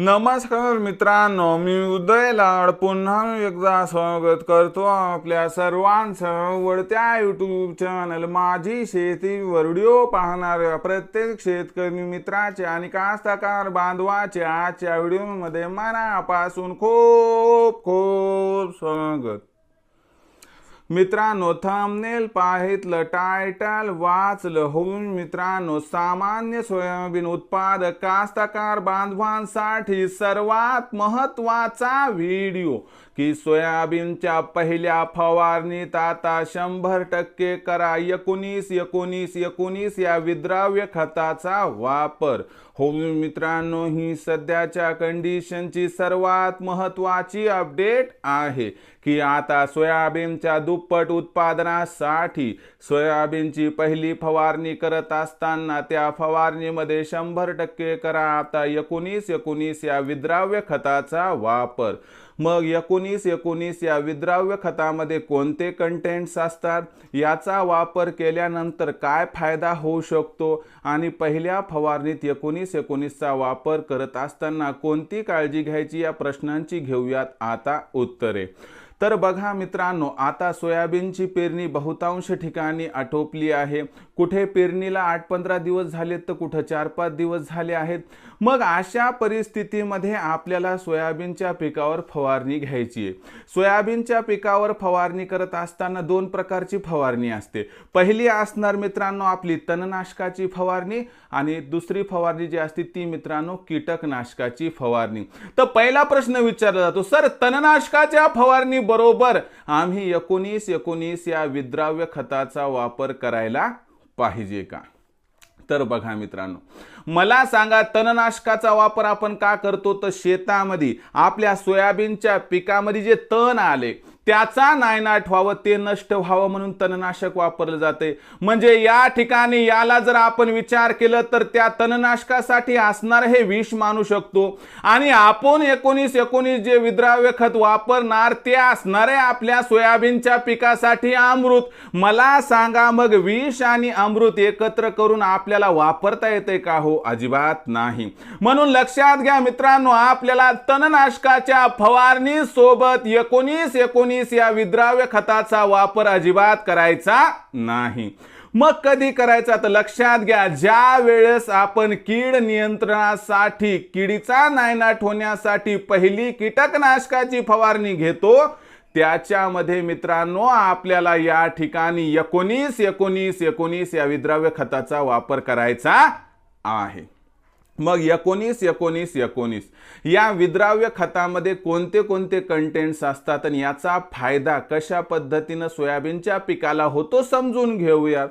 नमस्कार मित्रांनो मी उदय लाड. पुन्हा एकदा स्वागत करतो आपल्या सर्वांचं वडत्या यूट्यूब चॅनल माझी शेती व्हिडिओ पाहणाऱ्या प्रत्येक शेतकरी मित्राचे आणि कास्तकार बांधवाचे आजच्या व्हिडिओमध्ये मनापासून खूप खूप स्वागत. मित्रांनो थंबनेल पाहितलं टायटल वाचलं होऊन मित्रांनो सामान्य सोयाबीन उत्पादक कास्तकार बांधवांसाठी सर्वात महत्त्वाचा व्हिडिओ. की सोयाबीनच्या पहिल्या फवारणीत आता शंभर टक्के करा एकोणीस एकोणीस एकोणीस या विद्राव्य खताचा वापर. होऊन मित्रांनो ही सध्याच्या कंडिशनची सर्वात महत्वाची अपडेट आहे. की आता सोयाबीनच्या दुप्पट उत्पादनासाठी सोयाबीनची पहिली फवारणी करत असताना त्या फवारणीमध्ये शंभर टक्के करा. आता एकोणीस एकोणीस या विद्राव्य खताचा वापर. मग एकोणीस एकोणीस या विद्राव्य खतामध्ये कोणते कंटेंट्स असतात? याचा वापर केल्यानंतर काय फायदा होऊ शकतो? आणि पहिल्या फवारणीत एकोणीस एकोणीसचा वापर करत असताना कोणती काळजी घ्यायची या प्रश्नांची घेऊयात आता उत्तरे. तर बघा मित्रांनो आता सोयाबीनची पेरणी बहुतांश ठिकाणी आटोपली आहे. कुठे पेरणीला आठ पंधरा दिवस झालेत तर कुठं चार पाच दिवस झाले आहेत. मग अशा परिस्थितीमध्ये आपल्याला सोयाबीनच्या पिकावर फवारणी घ्यायची आहे. सोयाबीनच्या पिकावर फवारणी करत असताना दोन प्रकारची फवारणी असते. पहिली असणार मित्रांनो आपली तणनाशकाची फवारणी आणि दुसरी फवारणी जी असते ती मित्रांनो कीटकनाशकाची फवारणी. तर पहिला प्रश्न विचारला जातो सर तणनाशकाच्या फवारणी बरोबर. आम्ही एकोणीस एकोणीस या विद्राव्य खताचा वापर करायला पाहिजे का? तर बघा मित्रांनो मला सांगा तणनाशकाचा वापर आपण का करतो? तर शेतामध्ये आपल्या सोयाबीनच्या पिकामध्ये जे तण आले त्याचा नायनाट व्हावं ते नष्ट व्हावं म्हणून तणनाशक वापरलं जाते. म्हणजे या ठिकाणी याला जर आपण विचार केलं तर त्या तणनाशकासाठी असणार हे विष मानू शकतो. आणि आपण एकोणीस एकोणीस जे विद्राव्य खत वापरणार ते असणारे आपल्या सोयाबीनच्या पिकासाठी अमृत. मला सांगा मग विष आणि अमृत एकत्र करून आपल्याला वापरता येते का हो? अजिबात नाही. म्हणून लक्षात घ्या मित्रांनो आपल्याला तणनाशकाच्या फवारणी सोबत एकोणीस एकोणीस या विद्राव्य खताचा वापर अजिबात करायचा नाही. मग कधी करायचा? तर लक्षात घ्या ज्या वेळेस आपण कीड नियंत्रणासाठी किडीचा नायनाट होण्यासाठी पहिली कीटकनाशकाची फवारणी घेतो त्याच्यामध्ये मित्रांनो आपल्याला या ठिकाणी एकोणीस एकोणीस एकोणीस या विद्राव्य खताचा वापर करायचा आहे. मग एकोणीस एकोणीस एकोणीस या विद्राव्य खतामध्ये कोणते कोणते कंटेंट्स असतात आणि याचा फायदा कशा पद्धतीनं सोयाबीनच्या पिकाला होतो समजून घेऊया.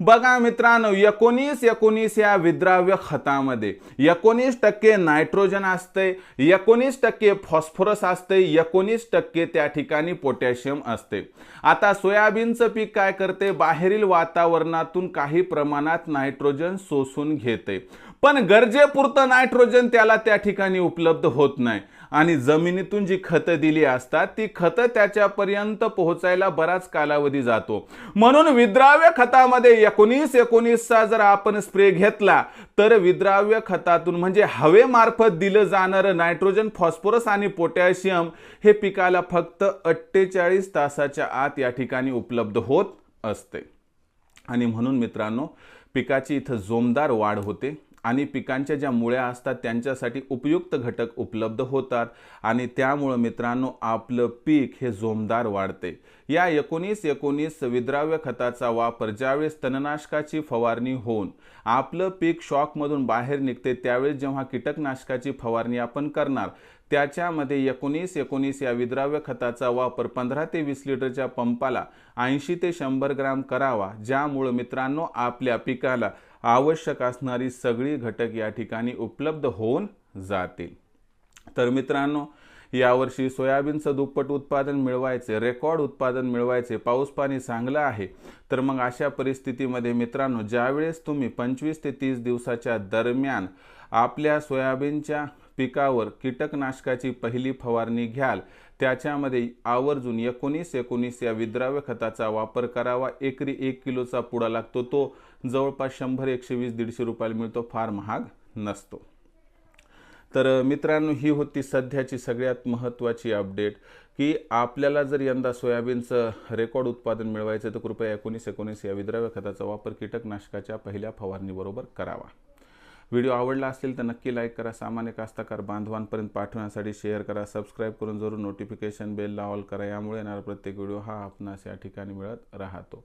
बघा मित्रांनो एकोणीस एकोणीस या विद्राव्य खतामध्ये. एकोणीस टक्के नायट्रोजन असते एकोणीस टक्के फॉस्फरस असते एकोणीस टक्के त्या ठिकाणी पोटॅशियम असते आता सोयाबीनचं पीक काय करते बाहेरील वातावरणातून काही प्रमाणात नायट्रोजन शोषून घेते पण गरजेपुरतं नायट्रोजन त्याला त्या ठिकाणी उपलब्ध होत नाही. आणि जमिनीतून जी खतं दिली असतात ती खतं त्याच्यापर्यंत पोहोचायला बराच कालावधी जातो. म्हणून विद्राव्य खतामध्ये एकोणीस एकोणीसचा जर आपण स्प्रे घेतला तर विद्राव्य खतातून म्हणजे हवेमार्फत दिलं जाणारं नायट्रोजन फॉस्फरस आणि पोटॅशियम हे पिकाला फक्त अठ्ठेचाळीस तासाच्या आत या ठिकाणी उपलब्ध होत असते. आणि म्हणून मित्रांनो पिकाची इथं जोमदार वाढ होते. आणि पिकांच्या ज्या मुळ्या असतात त्यांच्यासाठी उपयुक्त घटक उपलब्ध होतात आणि त्यामुळं मित्रांनो आपलं पीक हे जोमदार वाढते. या एकोणीस एकोणीस विद्राव्य खताचा वापर ज्यावेळेस तणनाशकाची फवारणी होऊन आपलं पीक शॉकमधून बाहेर निघते त्यावेळेस जेव्हा कीटकनाशकाची फवारणी आपण करणार त्याच्यामध्ये एकोणीस एकोणीस या विद्राव्य खताचा वापर पंधरा ते वीस लिटरच्या पंपाला ऐंशी ते शंभर ग्राम करावा ज्यामुळं मित्रांनो आपल्या पिकाला आवश्यक असणारी सगळी घटक या ठिकाणी उपलब्ध होऊन जातील. तर मित्रांनो यावर्षी सोयाबीनचं दुप्पट उत्पादन मिळवायचे रेकॉर्ड उत्पादन मिळवायचे पाऊस पाणी चांगलं आहे. तर मग अशा परिस्थितीमध्ये मित्रांनो ज्यावेळेस तुम्ही पंचवीस ते तीस दिवसाच्या दरम्यान आपल्या सोयाबीनच्या पिकावर कीटकनाशकाची पहिली फवारणी घ्याल त्याच्यामध्ये आवर्जून एकोणीस एकोणीस या विद्राव्य खताचा वापर करावा. एकरी एक किलोचा पुडा लागतो तो जवळपास शंभर एकशे वीस दीडशे रुपयाला मिळतो फार महाग नसतो. तर मित्रांनो ही होती सध्याची सगळ्यात महत्त्वाची अपडेट की आपल्याला जर यंदा सोयाबीनचं रेकॉर्ड उत्पादन मिळवायचं तर कृपया एकोणीस एकोणीस या विद्राव्य खताचा वापर कीटकनाशकाच्या पहिल्या फवारणीबरोबर करावा. व्हिडिओ आवडला असेल तर नक्की लाईक करा सामान्य कास्ताकार बांधवांपर्यंत पाठवण्यासाठी शेअर करा सबस्क्राईब करून जरूर नोटिफिकेशन बेलला ऑल करा यामुळे येणारा प्रत्येक व्हिडिओ हा आपणास या ठिकाणी मिळत राहतो.